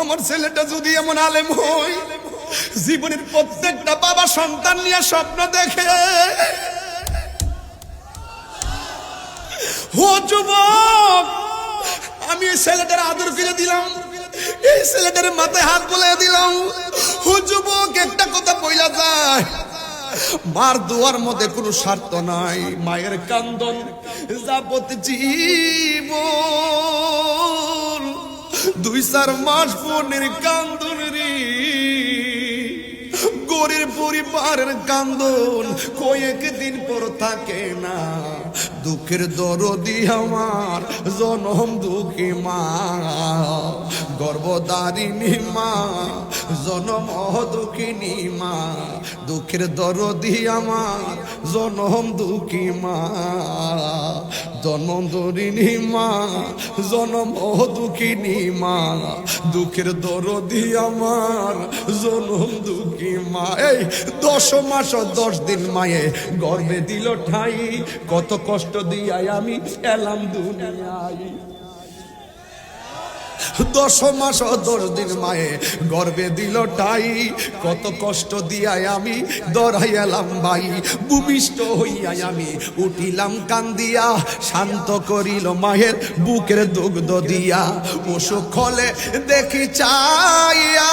আমার ছেলেটা যদি এমন আলেম হই জীবনের প্রত্যেকটা বাবা সন্তান নিয়ে স্বপ্ন দেখে। ও যুবক, আমি এই ছেলেটার আদর করে দিলাম, এই ছেলেটার মাথায় হাত বলে দিলাম। ও যুবক, একটা কথা বইলা যায়, মার দুয়ার মধ্যে কোনো স্বার্থ নাই, মায়ের কান্দন যাবত জীব দুই চার মাস বোনের কান্দন রে। গরির পরিবারের কান্দন কয়েকদিন পর থাকে না। দুঃখের দরদি আমার জনম দুঃখী মা। গর্ভদারিণী মা, জনম দুঃখিনী মা। দুঃখের দরদি আমার জনম দুঃখী মা। জনম দরিণী মা, জনম দুঃখিনী মা, দুঃখের দরদি আমার, জনম দুঃখী মা। এই দশ মাস দশ দিন মায়ে গর্বে দিল ঠাই, কত কষ্ট দিয়াই আমি এলাম দুনিয়ায়। দশ মাস দশ দিন মায়ে গর্বে দিল টাই কত কষ্ট দিয়াই আমি দরাই এলাম ভাই। ভূমিষ্ঠ হইয়াই আমি উঠিলাম কান্দিয়া, শান্ত করিল মায়ের বুকের দুগ্ধ দিয়া। পশু খলে দেখি চাইয়া।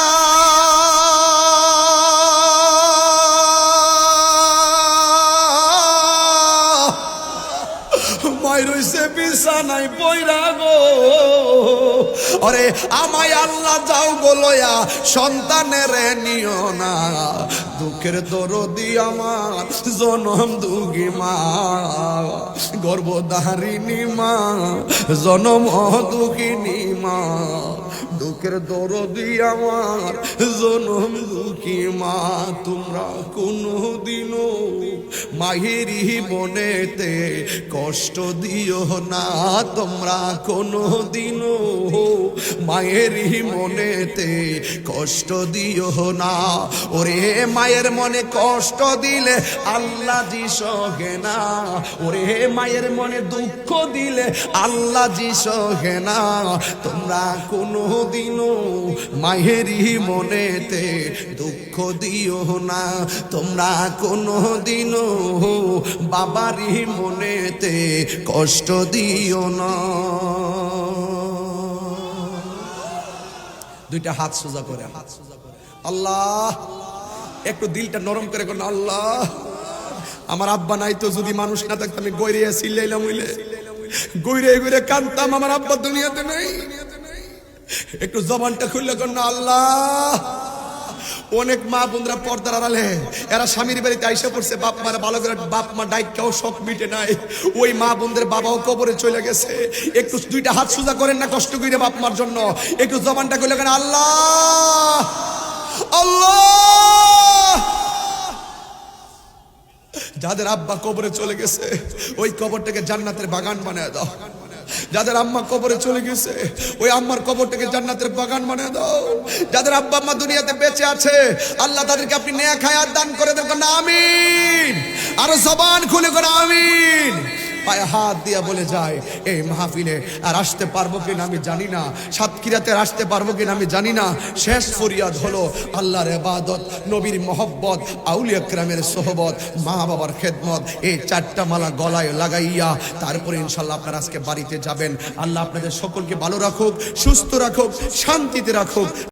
মায়ের রইছে বিছানায় পয়রা আরে আমায় আল্লাহ যাও গোলয়া সন্তানের নিও না। দুঃখের দরদি আমার, জনম দুগি মা, গর্ভধারিণী মা, জনম দুঃখিনী মা। দুঃখের দরদি আমার, জনম দুঃখী মা, তোমরা কোনো দিনও মাহিরি বনেতে কষ্ট দিও না, তোমরা কোনো দিনও মায়েরই মনেতে কষ্ট দিও না। ওরে মায়ের মনে কষ্ট দিলে আল্লাহ জি সহে না। ওরে মায়ের মনে দুঃখ দিলে আল্লাহ জি সহে না। তোমরা কোনো দিনও মায়েরই মনেতে দুঃখ দিও না। তোমরা কোনো দিনও বাবারই মনেতে কষ্ট দিও না। দুইটা হাত সোজা করে হাত সোজা করে। আল্লাহ একটু দিলটা নরম করে কোন আল্লাহ। আমার আব্বা নাই তো যদি মানুষ না থাকতো, আমি গৈরে সিল্লাইলাম হইলে। গৈরে গৈরে কানতাম, আমার আব্বা দুনিয়াতে নেই। একটু জবানটা খুললে কোন আল্লাহ। অনেক মা বোনরা পর্দার আড়ালে, এরা স্বামীর বাড়িতে আইসা পড়ছে, বাপ মারা ভালো করে, বাপ মা ডাইকাও শখ মিটে নাই। ওই মা বোনদের বাবাও কবরে চলে গেছে। একটু দুইটা হাত সোজা করেন না কষ্ট করে বাপ মার জন্য। একটু জবানটা করলে কেন আল্লাহ। আল্লাহ। যাদের আব্বা কবরে চলে গেছে, ওই কবরটাকে জান্নাতের বাগান বানিয়ে দাও। যাদের আম্মা কবরে চলে গেছে, ওই আম্মার কবরটাকে জান্নাতের বাগান বানিয়ে দাও। যাদের আব্বা আম্মা দুনিয়াতে বেঁচে আছে, আল্লাহ তাদেরকে আপনি নেয়া খায়াত দান করে দেন। না আমিন। আরও জবান খুলে করে আমিন। পায়ে হাত দিয়া বলে যায়, এই মাহফিলে আর আসতে পারব কিনা আমি জানি না। সাতক্ষীরাতে আসতে পারব কিনা আমি জানি না। শেষ ফরিয়াদ হলো আল্লাহর এবাদত নবীর মহব্বত, আউলিয়া ক্রামের সোহবত মা বাবার খেদমত, এই চারটা মালা গলায় লাগাইয়া তারপরে ইনশাল্লাহ আপনারা আজকে বাড়িতে যাবেন। আল্লাহ আপনাদের সকলকে ভালো রাখুক, সুস্থ রাখুক, শান্তিতে রাখুক।